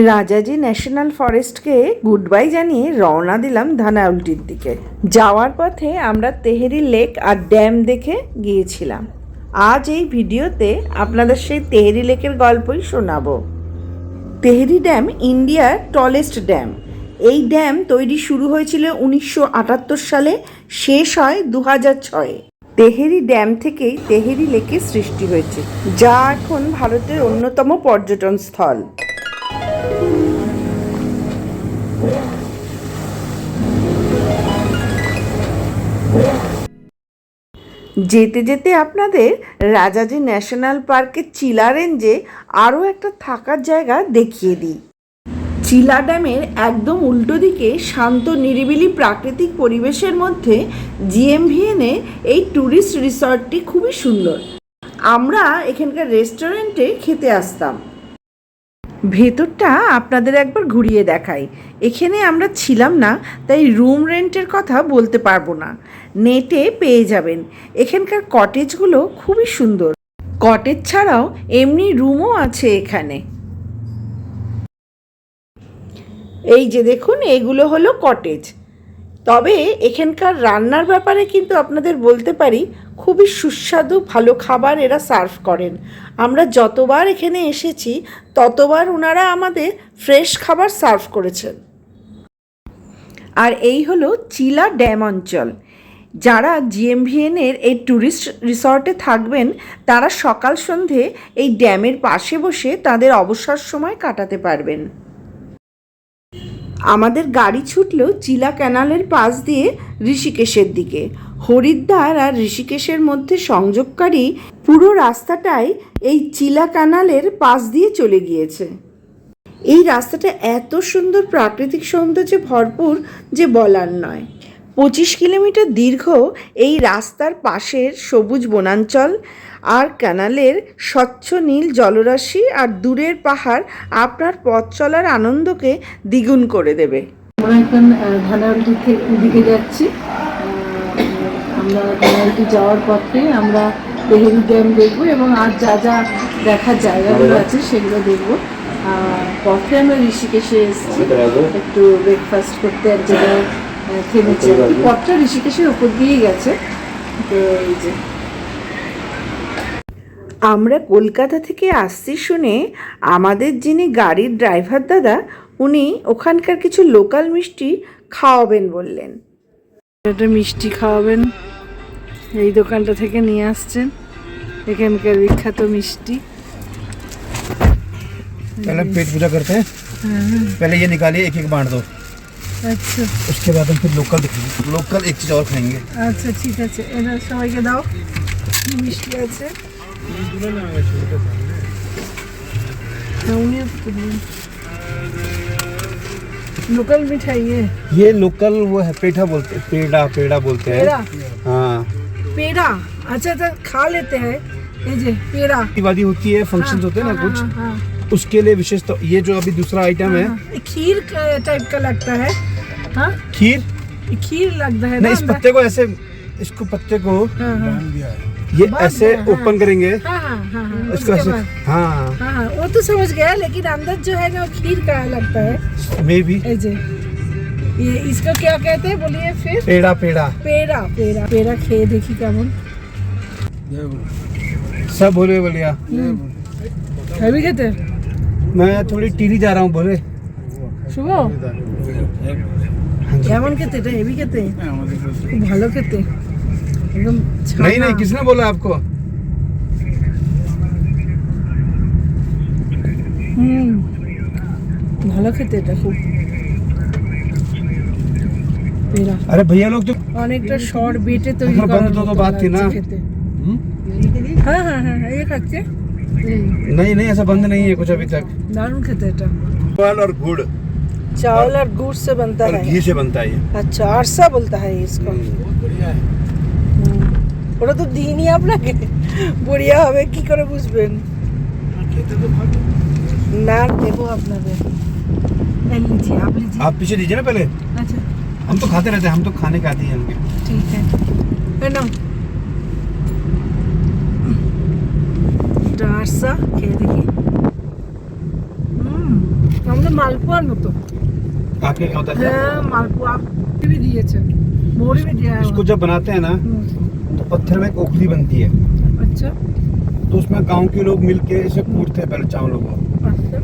Rajaji national ফরেস্টকে good bye জানিয়ে রওনা দিলাম ধানাউলটির দিকে। যাওয়ার পথে আমরা তেহেরি লেক আর ড্যাম দেখে গিয়েছিলাম। আজ এই ভিডিওতে আপনাদের সেই তেহেরি লেকের গল্পই শোনাবো। তেহরি ড্যাম ইন্ডিয়ার টলেস্ট ড্যাম। এই ড্যাম তৈরি শুরু হয়েছিল উনিশশো আটাত্তর সালে, শেষ হয় দু হাজার ছয়ে। তেহেরি ড্যাম থেকেই তেহেরি লেকের সৃষ্টি হয়েছে, যা এখন ভারতের অন্যতম পর্যটন স্থল যেতে যেতে আপনাদের রাজাজি ন্যাশনাল পার্কের চিলা রেঞ্জে আরও একটা থাকার জায়গা দেখিয়ে দিই। চিলা ড্যামের একদম উল্টো দিকে শান্ত, নিরিবিলি প্রাকৃতিক পরিবেশের মধ্যে জিএমভিএনে এই ট্যুরিস্ট রিসর্টটি খুবই সুন্দর। আমরা এখানকার রেস্টুরেন্টে খেতে আসতাম। ভেতরটা আপনাদের একবার ঘুরিয়ে দেখাই। এখানে আমরা ছিলাম না, তাই রুম রেন্টের কথা বলতে পারব না। নেটে পেয়ে যাবেন। এখানকার কটেজগুলো খুবই সুন্দর। কটেজ ছাড়াও এমনি রুমও আছে এখানে। এই যে দেখুন, এগুলো হলো কটেজ। তবে এখানকার রান্নার ব্যাপারে কিন্তু আপনাদের বলতে পারি, খুবই সুস্বাদু, ভালো খাবার এরা সার্ভ করেন। আমরা যতবার এখানে এসেছি, ততবার ওনারা আমাদের ফ্রেশ খাবার সার্ভ করেছেন। আর এই হলো চিলা ড্যাম অঞ্চল। যারা জিএমভিএনের এই ট্যুরিস্ট রিসর্টে থাকবেন, তারা সকাল সন্ধে এই ড্যামের পাশে বসে তাদের অবসর সময় কাটাতে পারবেন। আমাদের গাড়ি ছুটলো চিলা ক্যানালের পাশ দিয়ে ঋষিকেশের দিকে। হরিদ্বার আর ঋষিকেশের মধ্যে সংযোগকারী পুরো রাস্তাটাই এই চিলা ক্যানালের পাশ দিয়ে চলে গিয়েছে। এই রাস্তাটা এত সুন্দর প্রাকৃতিক সৌন্দর্যে ভরপুর যে বলার নয়। পঁচিশ কিলোমিটার দীর্ঘ এই রাস্তার পাশের সবুজ বনাঞ্চল আর ক্যানালের স্বচ্ছ নীল জলরাশি আর দূরের পাহাড় আপনার পথ চলার আনন্দকে দ্বিগুণ করে দেবে। আমরা এখন ধানাউলটি দিকে যাচ্ছি। আমরা ধানাউলটি যাওয়ার পথে আমরা তেহেরি ড্যাম দেখব এবং আর যা যা দেখার জায়গাগুলো আছে সেগুলো দেখব। পথে আমরা ঋষিকেশে এসেছি। একটু ব্রেকফাস্ট করতে এক জায়গায়। থেমেছি আর কি। পথটা ঋষিকেশের উপর দিয়েই গেছে তো এই যে আমরা কলকাতা থেকে আসছি শুনে আমাদের যিনি গাড়ির ড্রাইভার দাদা উনি ওখানকার কিছু লোকাল মিষ্টি খাওয়াবেন বললেন একটা মিষ্টি খাওয়াবেন এই দোকানটা থেকে নিয়ে আসছেন এখানকার বিখ্যাত মিষ্টি पहले पेट पूजा करते हैं पहले ये निकालिए एक एक बांट दो আচ্ছা उसके बाद हम फिर लोकल दिखाएंगे लोकल एक चीज़ और खाएंगे আচ্ছা ঠিক আছে এরা সবাইকে দাও কি মিষ্টি আছে হ্যাঁ, উনিও তো দিন। लोकल मिठाई है ये लोकल वो है पेठा बोलते हैं पेड़ा पेड़ा बोलते हैं पेड़ा हाँ पेड़ा अच्छा तो खा लेते हैं ये जे पेड़ा शादी होती है फंक्शन होते हैं ना हाँ, कुछ हाँ, हाँ, उसके लिए विशेष तो ये जो अभी दूसरा आइटम है हाँ, हाँ। खीर का- टाइप का लगता है था। खीर? खीर लगता है नहीं इस पत्ते को ऐसे इसको पत्ते को हाँ, हाँ। ये ऐसे हाँ, ओपन हाँ। करेंगे। हाँ, हाँ, हाँ, इसको ऐसे हाँ। हाँ वो तो समझ गया लेकिन अंदर जो है ना खीर का लगता है। मे भी ये इसको क्या कहते हैं बोलिए फिर। पेड़ा पेड़ा। पेड़ा पेड़ा पेड़ा खे देखी क्या बोल। सब बोले बोलिया। हम्म। अभी कहते मैं थोड़ी टीरी जा रहा हूँ बोले। শুভ কেমন খেতে এটা হেভি খেতে খুব ভালো খেতে একদম नहीं नहीं किसने बोला आपको হুম ভালো খেতে এটা খুব পেড়া अरे भैया लोग तो অনেকটা শর্ট বেটে তৈরি এখন করা বন্ধ তো বাদ থी ना খেতে হ্যাঁ হ্যাঁ হ্যাঁ এই খাচ্ছে नहीं नहीं ऐसा बंद नहीं है कुछ अभी तक দারুণ খেতে এটা चावल और गुड़ चावल और गुड़ से बनता और है घी से बनता है ये আচ্ছা আরসা বলতে হয় इसको হুম। ওটা তো দিইনি আপনাকে বড়িয়া হবে কি করে বুঝবেন না দেবো আপনাদের এই लीजिए आप लीजिए आप पीछे दीजिए ना पहले अच्छा हम तो खाते रहते हैं हम तो खाने के आते हैं हमके ठीक है है ना এটা আরসা খেয়ে দেখি হুম আমাদের মালপোয়ার মতো आपके क्या होता है? मालपुआ भी दिए थे। मोरी भी दिया है इसको जब बनाते हैं ना हम्म। तो पत्थर में ओखली बनती है। अच्छा। तो उसमें गाँव के लोग मिलके इसे कूटते हैं पहले चावलों को अच्छा।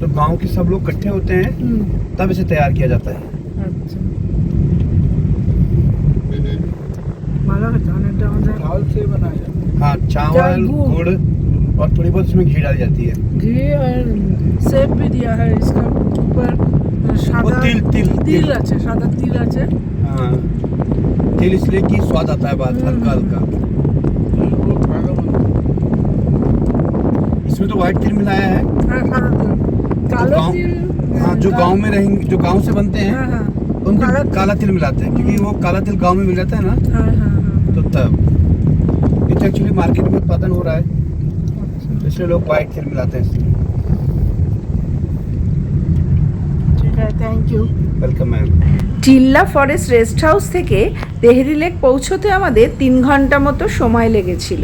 तो गाँव के सब लोग इकट्ठे होते हैं हम्म। तब इसे तैयार किया जाता है। अच्छा। चावल से बनाया हाँ। चावल गुड़ गुड़ और थोड़ी बहुत इसमें घी डाली जाती है घी और सेब भी दिया है इसका ऊपर वो सादा तिल तिल তিল আছে সাদা তিল আছে हाँ तेल इसलिए कि स्वाद आता है बाद हल्का हल्का इसमें तो व्हाइट तिल मिलाया है হ্যাঁ সাদা তিল কালো गाँव তিল हाँ जो गांव में रहेंगे जो गांव से बनते हैं হ্যাঁ হ্যাঁ उनको काला तिल। काला तिल मिलाते हैं क्योंकि वो काला तिल गांव में मिल जाता है ना হ্যাঁ হ্যাঁ হ্যাঁ तो तब ये तो एक्चुअली मार्केट में उत्पादन हो रहा है तो इसलिए लोग व्हाइट तिल मिलाते हैं इसमें ঠিক আছে thank you welcome ma'am Chilla forest rest house থেকে তেহরি লেক পৌঁছতে আমাদের তিন ঘন্টা মতো সময় লেগেছিল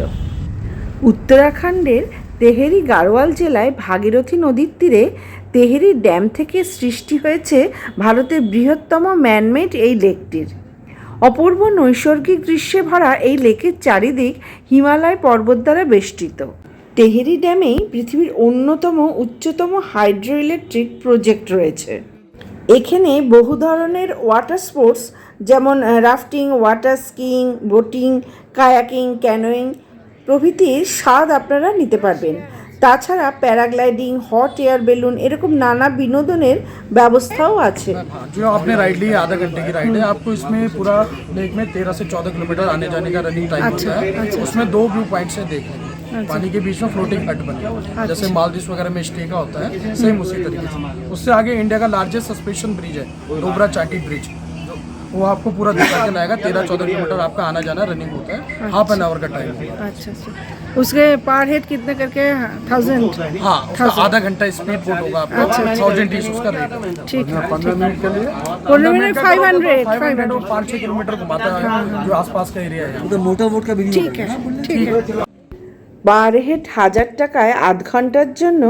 উত্তরাখণ্ডের তেহেরি গাড়োয়াল জেলায় ভাগীরথী নদীর তীরে তেহেরি ড্যাম থেকে সৃষ্টি হয়েছে ভারতের বৃহত্তম ম্যানমেড এই লেকটির অপূর্ব নৈসর্গিক দৃশ্যে ভরা এই লেকের চারিদিক হিমালয় পর্বত দ্বারা বেষ্টিত তেহেরি ড্যামেই পৃথিবীর অন্যতম উচ্চতম হাইড্রো ইলেকট্রিক প্রজেক্ট রয়েছে এখানে বহু ধরনের ওয়াটার স্পোর্টস যেমন rafting water skiing boating kayaking canoeing প্রভৃতির স্বাদ আপনারা নিতে পারবেন তাছাড়া প্যারাগ্লাইডিং হট এয়ার বেলুন এরকম নানা বিনোদনের ব্যবস্থাও আছে हाँ, जो आपने राइड ली है आधा घंटे की राइड है आपको इसमें पूरा लेक में तेरह से चौदह किलोमीटर आने जाने का रनिंग टाइम होता है उसमें दो व्यू पॉइंट्स है देखने के। पानी के बीच में फ्लोटिंग हट बने जैसे मालदीव वगैरह में स्टे का होता है सेम उसी तरीके से। उससे आगे इंडिया का लार्जेस्ट सस्पेंशन ब्रिज है डोबरा चाटी ब्रिज वो आपको पूरा दिखा के लाएगा तेरह चौदह किलोमीटर आपका आना जाना रनिंग होता है हाफ़ एन आवर का टाइम अच्छा अच्छा। उसके पर हेड कितने करके? थाउज़ेंड हाँ उसका आधा घंटा स्पीड बोट होगा आपका। थाउज़ेंड ईच उसका रेट ठीक है। पंद्रह मिनट के लिए? पंद्रह minute five hundred five hundred पाँच छः किलोमीटर घुमाता है जो आसपास का एरिया है ठीक है ठीक है। বারহেট হাজার টাকায় আধ ঘণ্টার জন্য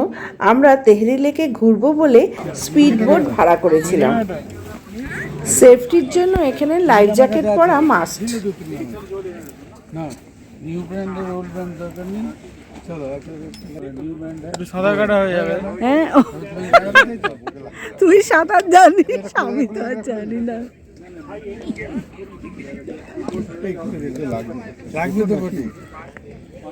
আমরা তেহরি লেকে ঘুরবো বলে স্পিড বোট ভাড়া করেছিলাম। সেফটির জন্য এখানে লাইফ জ্যাকেট পরা মাস্ট হ্যাঁ, তুই সাঁতার জানিস, আমি তো আর জানি না। লাগবে তো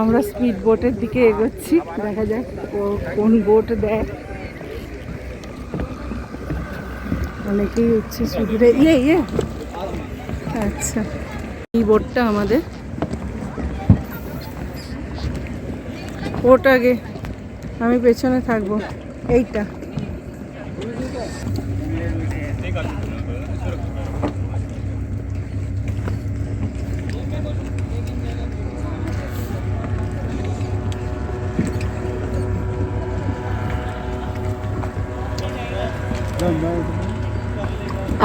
আমরা স্পিড বোটের দিকে এগোচ্ছি। দেখা যাক ও কোন বোট দেয়। অনেকেই হচ্ছে সুদূরে। ইয়ে ইয়ে। আচ্ছা। এই বোটটা আমাদের। ওটা আগে। আমি পেছনে থাকব। এইটা।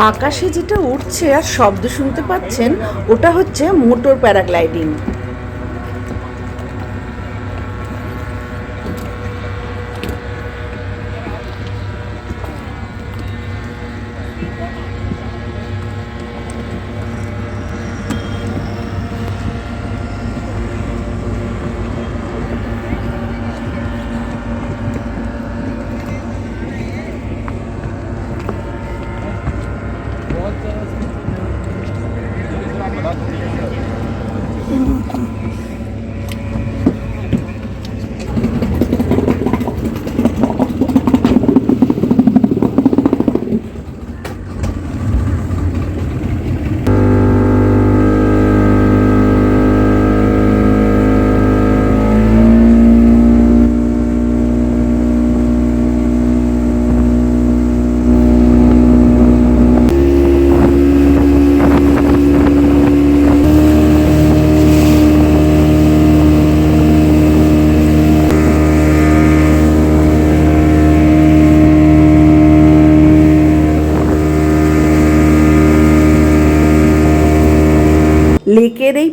আকাশে যেটা উঠছে আর শব্দ শুনতে পাচ্ছেন ওটা হচ্ছে মোটর প্যারাগ্লাইডিং। なっていう。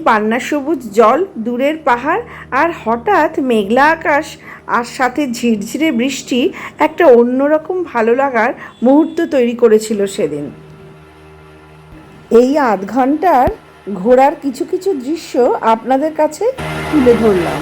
পান্না সবুজ জল, দূরের পাহাড় আর হঠাৎ মেঘলা আকাশ আর সাথে ঝিরঝিরে বৃষ্টি একটা অন্যরকম ভালো লাগার মুহূর্ত তৈরি করেছিল সেদিন। এই আধ ঘণ্টার ঘোরার কিছু কিছু দৃশ্য আপনাদের কাছে তুলে ধরলাম।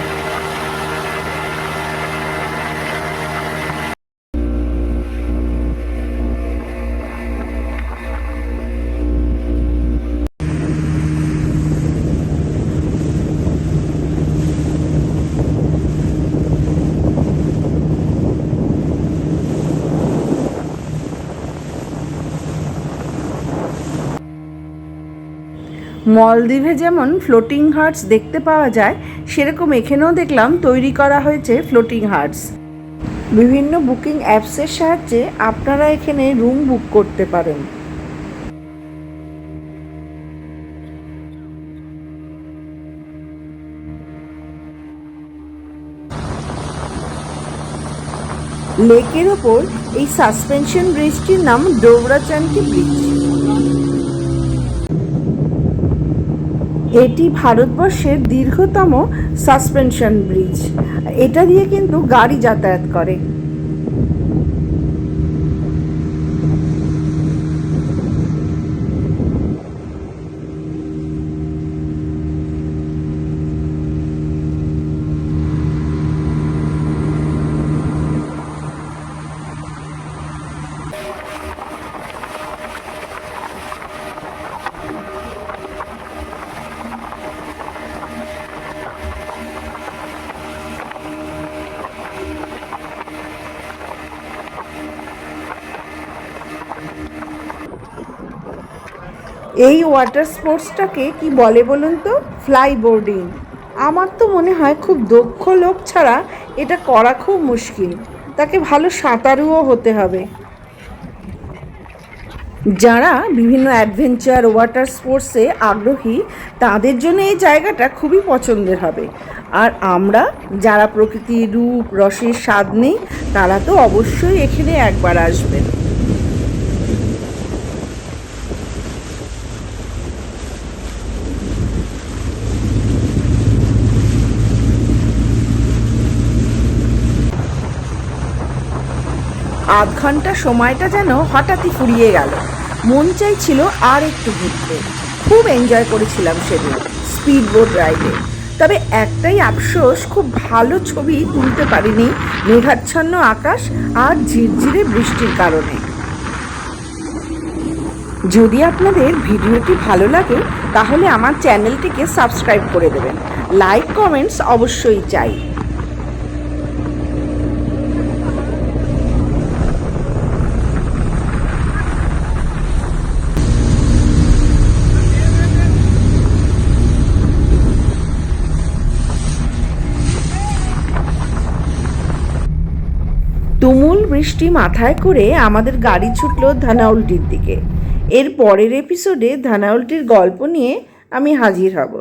মলদ্বীপে যেমন ফ্লোটিং হার্টস দেখতে পাওয়া যায়, সেরকম এখানেও দেখলাম তৈরি করা হয়েছে ফ্লোটিং হার্টস বিভিন্ন বুকিং অ্যাপসের সাহায্যে আপনারা এখানে রুম বুক করতে পারেন। লেকের ওপর এই সাসপেনশন ব্রিজটির নাম ডোবরাচান্টি ব্রিজ এটি ভারতবর্ষের দীর্ঘতম সাসপেনশন ব্রিজ এটা দিয়ে কিন্তু গাড়ি যাতায়াত করে। এই ওয়াটার স্পোর্টসটাকে কি বলে বলুন তো? ফ্লাই বোর্ডিং আমার তো মনে হয় খুব দক্ষ লোক ছাড়া এটা করা খুব মুশকিল। তাকে ভালো সাঁতারুও হতে হবে। যারা বিভিন্ন অ্যাডভেঞ্চার ওয়াটার স্পোর্টসে আগ্রহী, তাদের জন্য এই জায়গাটা খুবই পছন্দের হবে। আর আমরা যারা প্রকৃতির রূপ, রসের স্বাদ নেই, তারা তো অবশ্যই এখানে একবার আসবেন। আধ ঘণ্টা সময়টা যেন হঠাৎই ফুরিয়ে গেল। মন চাইছিল আর একটু ঘুরতে। খুব এনজয় করেছিলাম সেদিন স্পিড বোট রাইডে তবে একটাই আফসোস, খুব ভালো ছবি তুলতে পারিনি মেঘাচ্ছন্ন আকাশ আর ঝিরঝিরে বৃষ্টির কারণে। যদি আপনাদের ভিডিওটি ভালো লাগে, তাহলে আমার চ্যানেলটিকে সাবস্ক্রাইব করে দেবেন। লাইক, কমেন্টস অবশ্যই চাই। বৃষ্টি মাথায় করে আমাদের গাড়ি ছুটল ধানাউলটির দিকে। এর পরের এপিসোডে ধানাউলটির গল্প নিয়ে আমি হাজির হব।